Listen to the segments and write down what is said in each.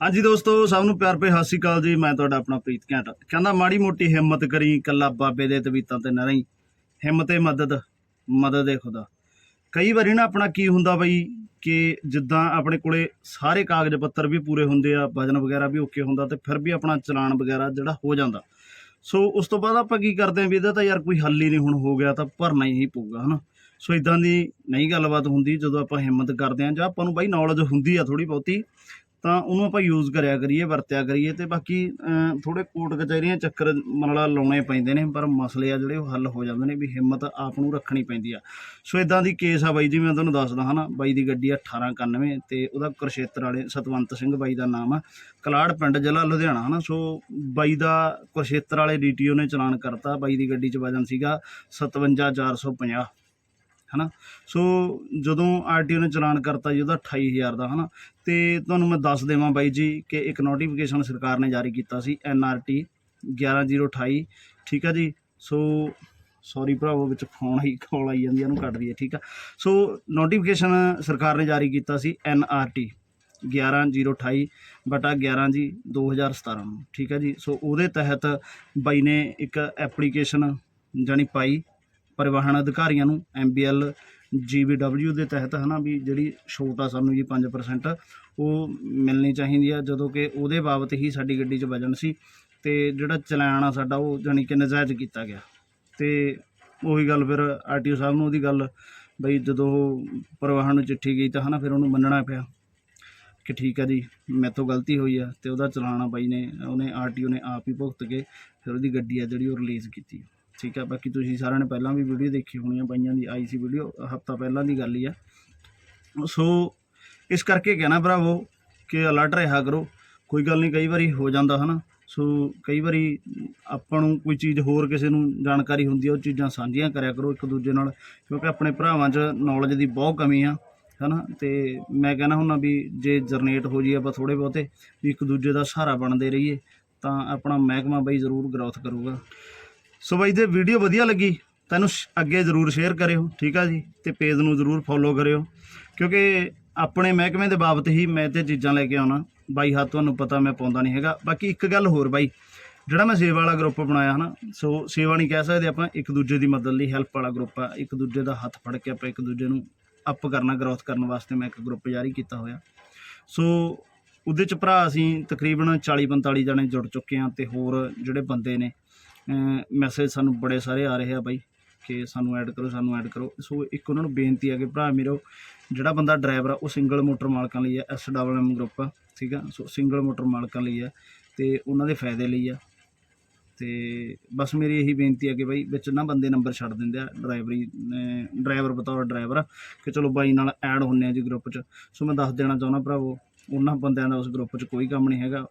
ਹਾਂਜੀ ਦੋਸਤੋ, ਸਭ ਨੂੰ ਪਿਆਰ ਭਰੀ ਸਤਿ ਸ਼੍ਰੀ ਅਕਾਲ ਜੀ। ਮੈਂ ਤੁਹਾਡਾ ਆਪਣਾ ਪ੍ਰੀਤ ਘੈਂਟ। ਕਹਿੰਦਾ ਮਾੜੀ ਮੋਟੀ ਹਿੰਮਤ ਕਰੀ ਕੱਲਾ ਬਾਬੇ ਦੇ ਤਵੀਤਾਂ ਤੇ ਨਾ ਰਹੀ। ਹਿੰਮਤ ਏ ਮਦਦ ਮਦਦ ਏ ਖੁਦਾ। ਕਈ ਵਾਰੀ ਨਾ ਆਪਣਾ ਕੀ ਹੁੰਦਾ ਬਈ ਕਿ ਜਿੱਦਾਂ ਆਪਣੇ ਕੋਲੇ ਸਾਰੇ ਕਾਗਜ਼ ਪੱਤਰ ਵੀ ਪੂਰੇ ਹੁੰਦੇ ਆ ਵਜਨ ਵਗੈਰਾ ਵੀ ਓਕੇ ਹੁੰਦਾ ਤੇ ਫਿਰ ਵੀ ਆਪਣਾ ਚਲਾਨ ਵਗੈਰਾ ਜਿਹੜਾ ਹੋ ਜਾਂਦਾ। ਸੋ ਉਸ ਤੋਂ ਬਾਅਦ ਆਪਾਂ ਕੀ ਕਰਦੇ ਆਂ ਵੀ ਇਹਦਾ ਤਾਂ ਯਾਰ ਕੋਈ ਹੱਲ ਹੀ ਨਹੀਂ ਹੁਣ ਹੋ ਗਿਆ, ਤਾਂ ਭਰਨਾ ਹੀ ਪਊਗਾ, ਹਨਾ। ਸੋ ਇਦਾਂ ਦੀ ਨਹੀਂ ਗੱਲਬਾਤ ਹੁੰਦੀ ਜਦੋਂ ਆਪਾਂ ਹਿੰਮਤ ਕਰਦੇ ਆਂ ਜਾਂ ਆਪਾਂ ਨੂੰ ਬਾਈ ਨੌਲੇਜ ਹੁੰਦੀ ਆ ਥੋੜੀ ਬਹੁਤੀ ਤਾਂ ਉਹਨੂੰ ਆਪਾਂ ਯੂਜ਼ ਕਰਿਆ ਕਰੀਏ, ਵਰਤਿਆ ਕਰੀਏ ਤੇ ਬਾਕੀ ਥੋੜੇ ਕੋਰਟ ਕਚਹਿਰੀਆਂ ਚੱਕਰ ਮਨਲਾ ਲਾਉਣੇ ਪੈਂਦੇ ਨੇ, ਪਰ ਮਸਲੇ ਆ ਜਿਹੜੇ ਉਹ ਹੱਲ ਹੋ ਜਾਂਦੇ ਨੇ ਵੀ ਹਿੰਮਤ ਆਪ ਨੂੰ ਰੱਖਣੀ ਪੈਂਦੀ ਆ। ਸੋ ਇਦਾਂ ਦੀ ਕੇਸ ਆ ਬਾਈ ਜੀ, ਮੈਂ ਤੁਹਾਨੂੰ ਦੱਸਦਾ ਹਾਂ ਨਾ, ਬਾਈ ਦੀ ਗੱਡੀ ਆ 1891 ਤੇ ਉਹਦਾ ਕੁਰਸ਼ੇਤਰ ਵਾਲੇ ਸਤਵੰਤ ਸਿੰਘ ਬਾਈ ਦਾ ਨਾਮ ਆ। ਕਲਾੜ ਪਿੰਡ ਜ਼ਿਲ੍ਹਾ ਲੁਧਿਆਣਾ, ਹਨਾ, ਸੋ ਬਾਈ ਦਾ ਕੁਰਸ਼ੇਤਰ ਵਾਲੇ ਡੀਟੀਓ ਨੇ ਚਲਾਨ ਕਰਤਾ, ਬਾਈ ਦੀ ਗੱਡੀ 'ਚ ਵਜਨ ਸੀਗਾ 57450 ਹਨਾ? ਸੋ ਜਦੋਂ ਆਰਟੀਓ ਨੇ ਚਲਾਨ ਕਰਤਾ ਜੀ, ਉਹਦਾ 28000 ਦਾ, ਹਨਾ? ਤੇ ਤੁਹਾਨੂੰ ਮੈਂ ਦੱਸ ਦੇਵਾਂ ਬਾਈ ਜੀ ਕਿ ਇੱਕ ਨੋਟੀਫਿਕੇਸ਼ਨ ਸਰਕਾਰ ਨੇ ਜਾਰੀ ਕੀਤਾ ਸੀ ਐਨਆਰਟੀ 11028 ਠੀਕ ਆ ਜੀ? ਸੋ ਸੌਰੀ ਭਰਾਵੋ ਵਿੱਚ ਫੋਨ ਆਈ ਕਾਲ ਆਈ ਜਾਂਦੀ ਆ, ਉਹਨੂੰ ਕੱਟ ਦਈਏ, ਠੀਕ ਆ? ਸੋ ਨੋਟੀਫਿਕੇਸ਼ਨ ਸਰਕਾਰ ਨੇ ਜਾਰੀ ਕੀਤਾ ਸੀ ਐਨਆਰਟੀ 11028 ਬਟਾ 11 ਜੀ 2017 ਨੂੰ, ਠੀਕ ਆ ਜੀ? ਸੋ ਉਹਦੇ ਤਹਿਤ ਬਾਈ ਨੇ ਇੱਕ ਐਪਲੀਕੇਸ਼ਨ ਜਾਣੀ ਪਾਈ ਪਰਿਵਾਹਨ ਅਧਿਕਾਰੀਆਂ ਨੂੰ ਐਮਬੀਐਲ ਜੀਬੀਡਬਲਯੂ ਦੇ ਤਹਿਤ ਹਨਾ ਵੀ ਜਿਹੜੀ ਛੋਟ ਆ ਸਾਨੂੰ ਜੀ 5% ਉਹ ਮਿਲਣੀ ਚਾਹੀਦੀ ਆ, ਜਦੋਂ ਕਿ ਉਹਦੇ ਬਾਬਤ ਹੀ ਸਾਡੀ ਗੱਡੀ 'ਚ ਵਜਨ ਸੀ ਤੇ ਜਿਹੜਾ ਚਲਾਨ ਆ ਸਾਡਾ ਉਹ ਜਾਣੀ ਕਿ ਨਜਾਇਜ਼ ਕੀਤਾ ਗਿਆ। ਤੇ ਉਹੀ ਗੱਲ ਫਿਰ ਆਰਟੀਓ ਸਾਹਿਬ ਨੂੰ ਉਹਦੀ ਗੱਲ ਬਈ ਜਦੋਂ ਉਹ ਪਰਿਵਾਹਨ ਨੂੰ ਚਿੱਠੀ ਗਈ ਤਾਂ ਹਨਾ ਫਿਰ ਉਹਨੂੰ ਮੰਨਣਾ ਪਿਆ ਕਿ ਠੀਕ ਹੈ ਜੀ, ਮੈਥੋਂ ਗਲਤੀ ਹੋਈ ਆ ਤੇ ਉਹਦਾ ਚਲਾਨ ਆ ਬਾਈ ਨੇ, ਉਹਨੇ ਆਰਟੀਓ ਨੇ ਆਪ ਹੀ ਭੁਗਤ ਕੇ ਫਿਰ ਉਹਦੀ ਗੱਡੀ ਆ ਜਿਹੜੀ ਉਹ ਰਿਲੀਜ਼ ਕੀਤੀ ਠੀਕ ਆ, ਬਾਕੀ ਤੁਸੀਂ ਸਾਰਿਆਂ ਨੇ ਪਹਿਲਾਂ ਵੀ ਵੀਡੀਓ ਦੇਖੀ ਹੋਣੀ ਆ, ਬਾਈਆਂ ਦੀ ਆਈ ਸੀ ਵੀਡੀਓ ਹਫਤਾ ਪਹਿਲਾਂ ਦੀ ਗੱਲ ਹੀ ਆ। ਸੋ ਇਸ ਕਰਕੇ ਕਹਿਣਾ ਭਰਾਵੋ ਕਿ ਅਲਰਟ ਰਿਹਾ ਕਰੋ, ਕੋਈ ਗੱਲ ਨਹੀਂ, ਕਈ ਵਾਰੀ ਹੋ ਜਾਂਦਾ ਹਨਾ। ਸੋ ਕਈ ਵਾਰੀ ਆਪਾਂ ਨੂੰ ਕੋਈ ਚੀਜ਼ ਹੋਰ ਕਿਸੇ ਨੂੰ ਜਾਣਕਾਰੀ ਹੁੰਦੀ ਆ, ਉਹ ਚੀਜ਼ਾਂ ਸਾਂਝੀਆਂ ਕਰਿਆ ਕਰੋ ਇੱਕ ਦੂਜੇ ਨਾਲ, ਕਿਉਂਕਿ ਆਪਣੇ ਭਰਾਵਾਂ 'ਚ ਨੌਲੇਜ ਦੀ ਬਹੁਤ ਕਮੀ ਆ, ਹਨਾ। ਤੇ ਮੈਂ ਕਹਿੰਦਾ ਹੁੰਦਾ ਵੀ ਜੇ ਜਰਨੇਟ ਹੋ ਜੀ ਆਪਾਂ ਥੋੜੇ ਬਹੁਤੇ, ਵੀ ਇੱਕ ਦੂਜੇ ਦਾ ਸਹਾਰਾ ਬਣਦੇ ਰਹੀਏ, ਤਾਂ ਆਪਣਾ ਮਹਿਕਮਾ ਬਈ ਜ਼ਰੂਰ ਗਰੋਥ ਕਰੂਗਾ। ਸੋ ਬਾਈ, ਜੇ ਵੀਡੀਓ ਵਧੀਆ ਲੱਗੀ ਤੈਨੂੰ ਅੱਗੇ ਜ਼ਰੂਰ ਸ਼ੇਅਰ ਕਰਿਓ, ਠੀਕ ਆ ਜੀ? ਤੇ ਪੇਜ ਨੂੰ ਜ਼ਰੂਰ ਫੋਲੋ ਕਰਿਓ, ਕਿਉਂਕਿ ਆਪਣੇ ਮਹਿਕਮੇ ਦੇ ਬਾਬਤ ਹੀ ਮੈਂ ਤੇ ਚੀਜ਼ਾਂ ਲੈ ਕੇ ਆਉਣਾ। ਬਾਈ ਹੱਥ ਤੁਹਾਨੂੰ ਪਤਾ ਮੈਂ ਪਾਉਂਦਾ ਨਹੀਂ ਹੈਗਾ। ਬਾਕੀ ਇੱਕ ਗੱਲ ਹੋਰ ਬਾਈ, ਜਿਹੜਾ ਮੈਂ ਸੇਵਾ ਵਾਲਾ ਗਰੁੱਪ ਬਣਾਇਆ ਹਨਾ, ਸੋ ਸੇਵਾ ਨਹੀਂ ਕਹਿ ਸਕਦੇ ਆਪਾਂ, ਇੱਕ ਦੂਜੇ ਦੀ ਮਦਦ ਲਈ ਹੈਲਪ ਵਾਲਾ ਗਰੁੱਪ ਆ। ਇੱਕ ਦੂਜੇ ਦਾ ਹੱਥ ਫੜ ਕੇ ਆਪਾਂ ਇੱਕ ਦੂਜੇ ਨੂੰ ਅਪ ਕਰਨਾ ਗਰੋਥ ਕਰਨ ਵਾਸਤੇ ਮੈਂ ਇੱਕ ਗਰੁੱਪ ਜਾਰੀ ਕੀਤਾ ਹੋਇਆ। ਸੋ ਉਹਦੇ ਚ ਭਰਾ ਅਸੀਂ ਤਕਰੀਬਨ 40 45 ਜਣੇ ਜੁੜ ਚੁੱਕੇ ਆ ਤੇ ਹੋਰ ਜਿਹੜੇ ਬੰਦੇ ਨੇ ਮੈਸੇਜ ਸਾਨੂੰ ਬੜੇ ਸਾਰੇ ਆ ਰਹੇ ਆ ਬਾਈ ਕਿ ਸਾਨੂੰ ਐਡ ਕਰੋ, ਸਾਨੂੰ ਐਡ ਕਰੋ। ਸੋ ਇੱਕ ਉਹਨਾਂ ਨੂੰ ਬੇਨਤੀ ਆ ਕਿ ਭਰਾ ਮੇਰੋ, ਜਿਹੜਾ ਬੰਦਾ ਡਰਾਈਵਰ ਆ, ਉਹ ਸਿੰਗਲ ਮੋਟਰ ਮਾਲਕਾਂ ਲਈ ਆ ਐਸ ਡਬਲ ਐਮ ਗਰੁੱਪ ਆ, ਠੀਕ ਆ? ਸੋ ਸਿੰਗਲ ਮੋਟਰ ਮਾਲਕਾਂ ਲਈ ਆ ਤੇ ਉਹਨਾਂ ਦੇ ਫਾਇਦੇ ਲਈ ਆ। ਤੇ ਬਸ ਮੇਰੀ ਇਹੀ ਬੇਨਤੀ ਆ ਕਿ ਬਾਈ ਵਿੱਚ ਨਾ ਬੰਦੇ ਨੰਬਰ ਛੱਡ ਦਿੰਦੇ ਆ ਡਰਾਈਵਰੀ ਡਰਾਈਵਰ ਬਤੌਰ ਡਰਾਈਵਰ ਕਿ ਚਲੋ ਬਾਈ ਨਾਲ ਐਡ ਹੁੰਨੇ ਆ ਜੀ ਗਰੁੱਪ 'ਚ। ਸੋ ਮੈਂ ਦੱਸ ਦੇਣਾ ਚਾਹੁੰਦਾ ਭਰਾਵੋ ਉਹਨਾਂ ਬੰਦਿਆਂ ਦਾ ਉਸ ਗਰੁੱਪ 'ਚ ਕੋਈ ਕੰਮ ਨਹੀਂ ਹੈਗਾ।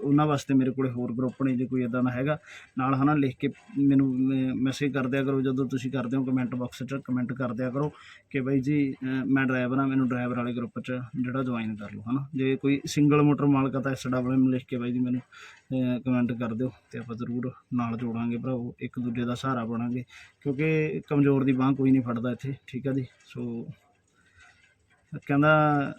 ਉਹਨਾਂ ਵਾਸਤੇ ਮੇਰੇ ਕੋਲੇ ਹੋਰ ਗਰੁੱਪ ਨੇ ਜੇ ਕੋਈ ਇਦਾਂ ਦਾ ਹੈਗਾ। ਨਾਲ ਹਨਾ ਲਿਖ ਕੇ ਮੈਨੂੰ ਮੈਸੇਜ ਕਰ ਦਿਆ ਕਰੋ ਜਦੋਂ ਤੁਸੀਂ ਕਰਦੇ ਹੋ ਕਮੈਂਟ ਬਾਕਸ 'ਚ ਕਮੈਂਟ ਕਰ ਦਿਆ ਕਰੋ ਕਿ ਬਾਈ ਜੀ ਮੈਂ ਡਰਾਈਵਰ ਆ ਮੈਨੂੰ ਡਰਾਈਵਰ ਵਾਲੇ ਗਰੁੱਪ 'ਚ ਜਿਹੜਾ ਜੁਆਇਨ ਕਰ ਲਓ ਹਨਾ। ਜੇ ਕੋਈ ਸਿੰਗਲ ਮੋਟਰ ਮਾਲਕ ਆ ਤਾਂ ਐਸ ਡਬਲ ਲਿਖ ਕੇ ਬਾਈ ਜੀ ਮੈਨੂੰ ਕਮੈਂਟ ਕਰ ਦਿਓ ਤੇ ਆਪਾਂ ਜ਼ਰੂਰ ਨਾਲ ਜੋੜਾਂਗੇ ਭਰਾਵੋ, ਇੱਕ ਦੂਜੇ ਦਾ ਸਹਾਰਾ ਬਣਾਂਗੇ। ਕਿਉਂਕਿ ਕਮਜ਼ੋਰ ਦੀ ਬਾਹ ਕੋਈ ਨਹੀਂ ਫੜਦਾ ਇੱਥੇ, ਠੀਕ ਆ ਜੀ? ਸੋ ਕਹਿੰਦਾ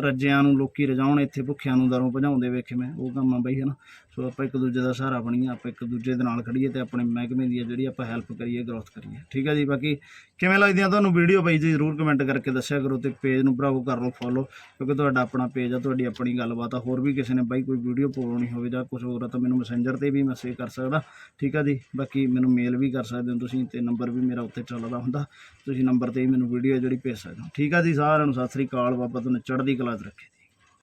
ਰੱਜਿਆਂ ਨੂੰ ਲੋਕੀ ਰਜਾਉਣ, ਇੱਥੇ ਭੁੱਖਿਆਂ ਨੂੰ ਦਰੋਂ ਭਜਾਉਂਦੇ ਵੇਖੇ ਮੈਂ, ਉਹ ਕੰਮ ਆ ਬਈ, ਹਨਾ। ਸੋ ਆਪਾਂ ਇੱਕ ਦੂਜੇ ਦਾ ਸਹਾਰਾ ਬਣੀਏ, ਆਪਾਂ ਇੱਕ ਦੂਜੇ ਦੇ ਨਾਲ ਖੜੀਏ ਤੇ ਆਪਣੇ ਮਹਿਕਮੇ ਦੀ ਆ ਜਿਹੜੀ ਆਪਾਂ ਹੈਲਪ ਕਰੀਏ ਗਰੋਥ ਕਰੀਏ। ਠੀਕ ਆ ਜੀ, ਬਾਕੀ ਕਿਵੇਂ ਲੱਗਦੀਆਂ ਤੁਹਾਨੂੰ ਵੀਡੀਓ ਬਾਈ? ਜੀ ਜ਼ਰੂਰ ਕਮੈਂਟ ਕਰਕੇ ਦੱਸਿਆ ਕਰੋ ਤੇ ਪੇਜ ਨੂੰ ਭਰਾਵੋ ਕਰ ਲਓ ਫੋਲੋ ਕਿਉਂਕਿ ਤੁਹਾਡਾ ਆਪਣਾ ਪੇਜ ਆ, ਤੁਹਾਡੀ ਆਪਣੀ ਗੱਲਬਾਤ ਆ। ਹੋਰ ਵੀ ਕਿਸੇ ਨੇ ਬਾਈ ਕੋਈ ਵੀਡੀਓ ਪਾਉਣੀ ਹੋਵੇ ਜਾਂ ਕੁਝ ਹੋਰ ਆ ਤਾਂ ਮੈਨੂੰ ਮੈਸੇਂਜਰ ਤੇ ਵੀ ਮੈਸੇਜ ਕਰ ਸਕਦਾ। ਠੀਕ ਆ ਜੀ, ਬਾਕੀ ਮੈਨੂੰ ਮੇਲ ਵੀ ਕਰ ਸਕਦੇ ਹੋ ਤੁਸੀਂ ਤੇ ਨੰਬਰ ਵੀ ਮੇਰਾ ਉੱਤੇ ਚੱਲਦਾ ਹੁੰਦਾ। ਤੁਸੀਂ ਨੰਬਰ ਤੇ ਹੀ ਮੈਨੂੰ ਵੀਡੀਓ ਜਿਹੜੀ ਭੇਜ ਸਕਦੇ ਹੋ। ਠੀਕ ਆ ਜੀ, ਸਾਰਿਆਂ ਨੂੰ ਸਤਿ ਸ੍ਰੀ ਅਕਾਲ, ਬਾਬਾ ਤੁਹਾਨੂੰ ਚੜ੍ਹਦੀ ላድርግ